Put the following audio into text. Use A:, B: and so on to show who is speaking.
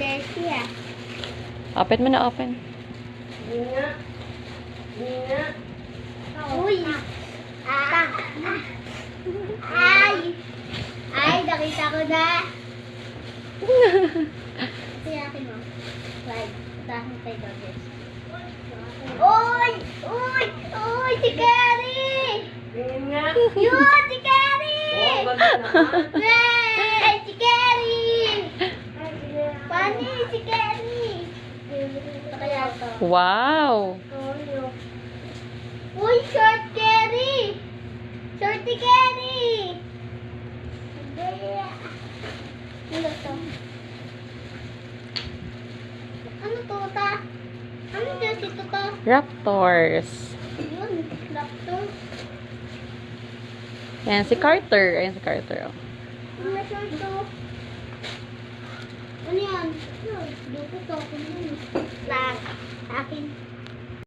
A: dirty ah.
B: Open mo na, open.
A: Uy! Ah! Ay! Ay, nakita ko na! Ito yung akin mo. Right. Itahan tayo dogges. Uy! Uy! Uy! Si Carrie! Yun! Si Carrie! Yay! Si Carrie! Pani! Si Carrie! Ito kaya ito.
B: Wow!
A: Uy, short carry! Shorty carry! Ano to? Ano to, ta? Ano jersey to, ta?
B: Raptors.
A: Yun, laptop.
B: Yan, si Carter. Ayan si Carter. Oh.
A: Ano to? yan. Dupo to. Sa akin.